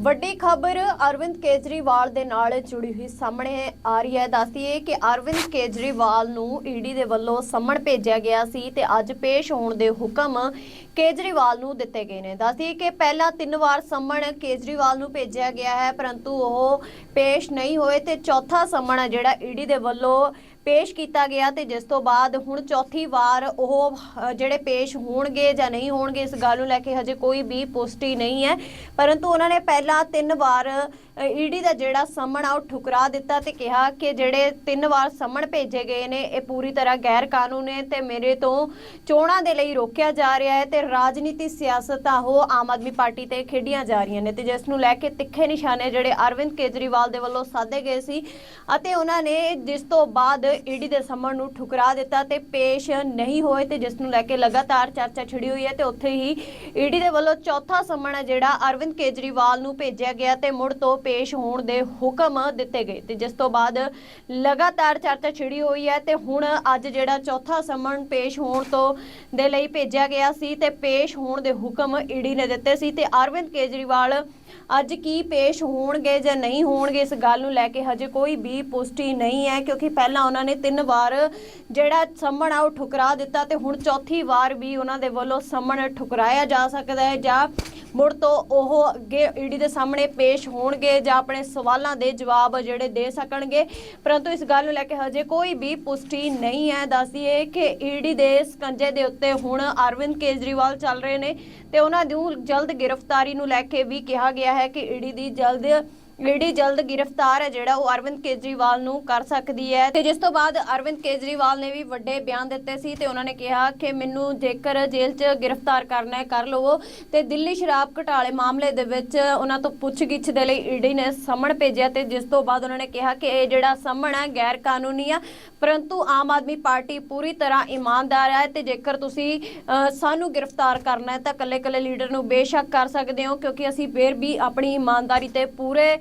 ਵੱਡੀ ਖਬਰ ਅਰਵਿੰਦ ਕੇਜਰੀਵਾਲ ਦੇ ਨਾਲ ਜੁੜੀ ਹੋਈ ਸਾਹਮਣੇ ਆ ਰਹੀ ਹੈ। ਦੱਸਦੀਏ ਕਿ ਅਰਵਿੰਦ ਕੇਜਰੀਵਾਲ ਨੂੰ ਈਡੀ ਦੇ ਵੱਲੋਂ ਸੰਮਣ ਭੇਜਿਆ ਗਿਆ ਸੀ ਤੇ ਅੱਜ ਪੇਸ਼ ਹੋਣ ਦੇ ਹੁਕਮ ਕੇਜਰੀਵਾਲ ਨੂੰ ਦਿੱਤੇ ਗਏ ਨੇ। ਦੱਸਦੀਏ ਕਿ ਪਹਿਲਾਂ ਤਿੰਨ ਵਾਰ ਸੰਮਣ ਕੇਜਰੀਵਾਲ ਨੂੰ ਭੇਜਿਆ ਗਿਆ ਹੈ, ਪਰੰਤੂ ਉਹ ਪੇਸ਼ ਨਹੀਂ ਹੋਏ ਤੇ ਚੌਥਾ ਸੰਮਣ ਹੈ ਜਿਹੜਾ ਈਡੀ ਦੇ ਵੱਲੋਂ ਪੇਸ਼ ਕੀਤਾ ਗਿਆ ਤੇ ਜਿਸ ਤੋਂ ਬਾਅਦ ਹੁਣ ਚੌਥੀ ਵਾਰ ਉਹ ਜਿਹੜੇ ਪੇਸ਼ ਹੋਣਗੇ ਜਾਂ ਨਹੀਂ ਹੋਣਗੇ, ਇਸ ਗੱਲ ਨੂੰ ਲੈ ਕੇ ਹਜੇ ਕੋਈ ਵੀ ਪੁਸ਼ਟੀ ਨਹੀਂ ਹੈ। ਪਰੰਤੂ ਉਹਨਾਂ ਨੇ ਪਹਿਲਾਂ ਤਿੰਨ ਵਾਰ ਈਡੀ ਦਾ ਜਿਹੜਾ ਸਮਣ ਆ, ਉਹ ਠੁਕਰਾ ਦਿੱਤਾ ਤੇ ਕਿਹਾ ਕਿ ਜਿਹੜੇ ਤਿੰਨ ਵਾਰ ਸਮਣ ਭੇਜੇ ਗਏ ਨੇ, ਇਹ ਪੂਰੀ ਤਰ੍ਹਾਂ ਗੈਰ ਕਾਨੂੰਨੀ ਹੈ ਤੇ ਮੇਰੇ ਤੋਂ ਚੋਣਾਂ ਦੇ ਲਈ ਰੋਕਿਆ ਜਾ ਰਿਹਾ ਹੈ ਤੇ ਰਾਜਨੀਤੀ ਸਿਆਸਤਾਂ ਆ, ਉਹ ਆਮ ਆਦਮੀ ਪਾਰਟੀ ਤੇ ਖੇਡੀਆਂ ਜਾ ਰਹੀਆਂ ਨੇ ਤੇ ਜਿਸ ਨੂੰ ਲੈ ਕੇ ਤਿੱਖੇ ਨਿਸ਼ਾਨੇ ਜਿਹੜੇ ਅਰਵਿੰਦ ਕੇਜਰੀਵਾਲ ਦੇ ਵੱਲੋਂ ਸਾਧੇ ਗਏ ਸੀ ਅਤੇ ਉਹਨਾਂ ਨੇ ਜਿਸ ਤੋਂ ਬਾਅਦ ਈਡੀ ਦੇ ਸੰਮਣ ਨੂੰ ਠੁਕਰਾ ਦਿੱਤਾ ਤੇ ਪੇਸ਼ ਨਹੀਂ ਹੋਏ ਤੇ ਜਿਸ ਨੂੰ ਲੈ ਕੇ ਲਗਾਤਾਰ ਚਰਚਾ ਛਿੜੀ ਹੋਈ ਹੈ ਤੇ ਉੱਥੇ ਹੀ ਈਡੀ ਦੇ ਵੱਲੋਂ ਚੌਥਾ ਸੰਮਣ ਹੈ ਜਿਹੜਾ ਅਰਵਿੰਦ ਕੇਜਰੀਵਾਲ ਨੂੰ ਭੇਜਿਆ ਗਿਆ ਤੇ ਮੁੜ ਤੋਂ ਪੇਸ਼ ਹੋਣ ਦੇ ਹੁਕਮ ਦਿੱਤੇ ਗਏ ਤੇ ਜਿਸ ਤੋਂ ਬਾਅਦ ਲਗਾਤਾਰ ਚਰਚਾ ਛਿੜੀ ਹੋਈ ਹੈ ਤੇ ਹੁਣ ਅੱਜ ਜਿਹੜਾ ਚੌਥਾ ਸੰਮਣ ਪੇਸ਼ ਹੋਣ ਤੋਂ ਦੇ ਲਈ ਭੇਜਿਆ ਗਿਆ ਸੀ ਤੇ ਪੇਸ਼ ਹੋਣ ਦੇ ਹੁਕਮ ਈਡੀ ਨੇ ਦਿੱਤੇ ਸੀ ਤੇ ਅਰਵਿੰਦ ਕੇਜਰੀਵਾਲ ਅੱਜ ਕੀ ਪੇਸ਼ ਹੋਣਗੇ ਜਾਂ ਨਹੀਂ ਹੋਣਗੇ ਇਸ ਗੱਲ ਨੂੰ ਲੈ ਕੇ ਹਜੇ ਕੋਈ ਵੀ ਪੁਸ਼ਟੀ ਨਹੀਂ ਹੈ, ਕਿਉਂਕਿ ਪਹਿਲਾਂ ਉਹਨਾਂ ਨੇ ਤਿੰਨ ਵਾਰ ਜਿਹੜਾ ਸੰਮਣ ਆ ਉਹ ਠੁਕਰਾ ਦਿੱਤਾ ਤੇ ਹੁਣ ਚੌਥੀ ਵਾਰ ਵੀ ਉਹਨਾਂ ਦੇ ਵੱਲੋਂ ਸੰਮਣ ਠੁਕਰਾਇਆ ਜਾ ਸਕਦਾ ਹੈ ਜਾਂ ਮੁੜ ਤੋਂ ਉਹ ਅੱਗੇ ਈਡੀ ਦੇ ਸਾਹਮਣੇ ਪੇਸ਼ ਹੋਣਗੇ ਜਾਂ ਆਪਣੇ ਸਵਾਲਾਂ ਦੇ ਜਵਾਬ ਜਿਹੜੇ ਦੇ ਸਕਣਗੇ। ਪਰੰਤੂ ਇਸ ਗੱਲ ਨੂੰ ਲੈ ਕੇ ਹਜੇ ਕੋਈ ਵੀ ਪੁਸ਼ਟੀ ਨਹੀਂ ਹੈ। ਦੱਸਦੀਏ ਕਿ ਈਡੀ ਦੇ ਸਕੰਜੇ ਦੇ ਉੱਤੇ ਹੁਣ ਅਰਵਿੰਦ ਕੇਜਰੀਵਾਲ ਚੱਲ ਰਹੇ ਨੇ ਤੇ ਉਹਨਾਂ ਨੂੰ ਜਲਦ ਗ੍ਰਿਫਤਾਰੀ ਨੂੰ ਲੈ ਕੇ ਵੀ ਕਿਹਾ ਗਿਆ ਹੈ ਕਿ ਈਡੀ ਦੀ ਜਲਦ ਈਡੀ ਜਲਦ ਗ੍ਰਿਫਤਾਰ ਹੈ, ਜਿਹੜਾ ਉਹ ਅਰਵਿੰਦ ਕੇਜਰੀਵਾਲ ਨੂੰ ਕਰ ਸਕਦੀ ਹੈ। ਤੇ ਜਿਸ ਤੋਂ ਬਾਅਦ ਅਰਵਿੰਦ ਕੇਜਰੀਵਾਲ ਨੇ ਵੀ ਵੱਡੇ ਬਿਆਨ ਦਿੱਤੇ ਸੀ ਤੇ ਉਹਨਾਂ ਨੇ ਕਿਹਾ ਕਿ ਮੈਨੂੰ ਜੇਕਰ ਜੇਲ੍ਹ 'ਚ ਗ੍ਰਿਫਤਾਰ ਕਰਨਾ ਹੈ, ਕਰ ਲਵੋ। ਤੇ ਦਿੱਲੀ ਸ਼ਰਾਬ ਘਟਾਲੇ ਮਾਮਲੇ ਦੇ ਵਿੱਚ ਉਹਨਾਂ ਤੋਂ ਪੁੱਛਗਿੱਛ ਦੇ ਲਈ ਈਡੀ ਨੇ ਸਮਣ ਭੇਜਿਆ ਤੇ ਜਿਸ ਤੋਂ ਬਾਅਦ ਉਹਨਾਂ ਨੇ ਕਿਹਾ ਕਿ ਇਹ ਜਿਹੜਾ ਸਮਣ ਹੈ ਗੈਰ ਕਾਨੂੰਨੀ ਆ। ਪਰੰਤੂ ਆਮ ਆਦਮੀ ਪਾਰਟੀ ਪੂਰੀ ਤਰ੍ਹਾਂ ਇਮਾਨਦਾਰ ਹੈ ਤੇ ਜੇਕਰ ਤੁਸੀਂ ਸਾਨੂੰ ਗ੍ਰਿਫਤਾਰ ਕਰਨਾ ਹੈ ਤਾਂ ਕੱਲੇ-ਕੱਲੇ ਲੀਡਰ ਨੂੰ ਬੇਸ਼ੱਕ ਕਰ ਸਕਦੇ ਹੋ ਕਿਉਂਕਿ ਅਸੀਂ ਫੇਰ ਵੀ ਆਪਣੀ ਇਮਾਨਦਾਰੀ ਤੇ ਪੂਰੇ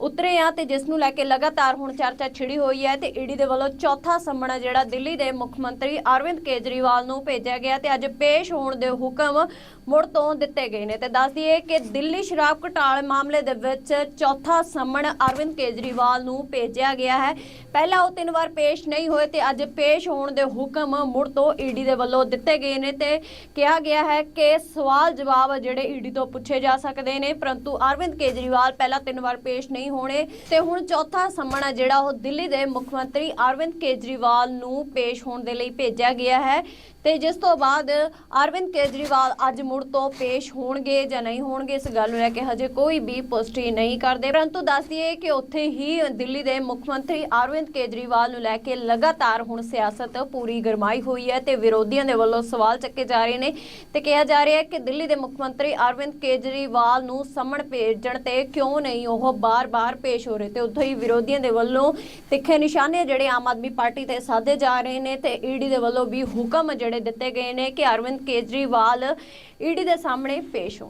ਉਤਰੇ ਆ ਤੇ ਜਿਸ ਨੂੰ ਲੈ ਕੇ ਲਗਾਤਾਰ ਹੁਣ ਚਰਚਾ ਛਿੜੀ ਹੋਈ ਹੈ ਤੇ ਈਡੀ ਦੇ ਵੱਲੋਂ ਚੌਥਾ ਸੰਮਣ ਜਿਹੜਾ ਦਿੱਲੀ ਦੇ ਮੁੱਖ ਮੰਤਰੀ ਅਰਵਿੰਦ ਕੇਜਰੀਵਾਲ ਨੂੰ ਭੇਜਿਆ ਗਿਆ ਤੇ ਅੱਜ ਪੇਸ਼ ਹੋਣ ਦੇ ਹੁਕਮ ਮੁੜ ਤੋਂ ਦਿੱਤੇ ਗਏ ਨੇ ਤੇ ਦੱਸ ਦਈਏ ਕਿ ਦਿੱਲੀ ਸ਼ਰਾਬ ਘਟਾਲੇ ਮਾਮਲੇ ਦੇ ਵਿੱਚ ਚੌਥਾ ਸੰਮਣ ਅਰਵਿੰਦ ਕੇਜਰੀਵਾਲ ਨੂੰ ਭੇਜਿਆ ਗਿਆ ਹੈ। ਪਹਿਲਾਂ ਉਹ ਤਿੰਨ ਵਾਰ ਪੇਸ਼ ਨਹੀਂ ਹੋਏ ਤੇ ਅੱਜ ਪੇਸ਼ ਹੋਣ ਦੇ ਹੁਕਮ ਮੁੜ ਤੋਂ ਈਡੀ ਦੇ ਵੱਲੋਂ ਦਿੱਤੇ ਗਏ ਨੇ ਤੇ ਕਿਹਾ ਗਿਆ ਹੈ ਕਿ ਸਵਾਲ ਜਵਾਬ ਜਿਹੜੇ ਈਡੀ ਤੋਂ ਪੁੱਛੇ ਜਾ ਸਕਦੇ ਨੇ, ਪਰੰਤੂ ਅਰਵਿੰਦ ਕੇਜਰੀਵਾਲ ਪਹਿਲਾਂ ਤਿੰਨ ਵਾਰ ਪੇਸ਼ ਨਹੀਂ ਹੋਣੇ। ਤੇ ਹੁਣ ਚੌਥਾ ਸੰਮਣ ਹੈ ਜਿਹੜਾ ਉਹ ਦਿੱਲੀ ਦੇ ਮੁੱਖ ਮੰਤਰੀ ਅਰਵਿੰਦ ਕੇਜਰੀਵਾਲ ਨੂੰ ਪੇਸ਼ ਹੋਣ ਦੇ ਲਈ ਭੇਜਿਆ ਗਿਆ ਹੈ। ਤੇ ਜਿਸ ਤੋਂ ਬਾਅਦ ਅਰਵਿੰਦ ਕੇਜਰੀਵਾਲ ਅੱਜ ਮੁੜ ਤੋਂ ਪੇਸ਼ ਹੋਣਗੇ ਜਾਂ ਨਹੀਂ ਹੋਣਗੇ, ਇਸ ਗੱਲ ਨੂੰ ਲੈ ਕੇ ਹਜੇ ਕੋਈ ਵੀ ਪੁਸ਼ਟੀ ਨਹੀਂ ਕਰਦੇ। ਪਰੰਤੂ ਦੱਸ ਦਈਏ ਕਿ ਉੱਥੇ ਹੀ ਦਿੱਲੀ ਦੇ ਮੁੱਖ ਮੰਤਰੀ ਅਰਵਿੰਦ ਕੇਜਰੀਵਾਲ ਨੂੰ ਲੈ ਕੇ ਲਗਾਤਾਰ ਹੁਣ ਸਿਆਸਤ ਪੂਰੀ ਗਰਮਾਈ ਹੋਈ ਹੈ ਤੇ ਵਿਰੋਧੀਆਂ ਦੇ ਵੱਲੋਂ ਸਵਾਲ ਚੱਕੇ ਜਾ ਰਹੇ ਨੇ ਤੇ ਕਿਹਾ ਜਾ ਰਿਹਾ ਹੈ ਕਿ ਦਿੱਲੀ ਦੇ ਮੁੱਖ ਮੰਤਰੀ ਅਰਵਿੰਦ ਕੇਜਰੀਵਾਲ ਨੂੰ ਸਮਣ ਭੇਜਣ ਤੇ ਕਿਉਂ ਨਹੀਂ ਉਹ ਬਾਰ-ਬਾਰ ਪੇਸ਼ ਹੋ ਰਹੇ ਤੇ ਉੱਥੇ ਹੀ ਵਿਰੋਧੀਆਂ ਦੇ ਵੱਲੋਂ ਤਿੱਖੇ ਨਿਸ਼ਾਨੇ ਜਿਹੜੇ ਆਮ ਆਦਮੀ ਪਾਰਟੀ ਤੇ ਸਾਧੇ ਜਾ ਰਹੇ ਨੇ ਤੇ ਈਡੀ ਦੇ ਵੱਲੋਂ ਵੀ ਹੁਕਮ ਜਿਹੜੇ ਜਿਹੜੇ ਦਿੱਤੇ ਗਏ ਨੇ ਕਿ ਅਰਵਿੰਦ ਕੇਜਰੀਵਾਲ ਈਡੀ ਦੇ ਸਾਹਮਣੇ ਪੇਸ਼ ਹੋਣ।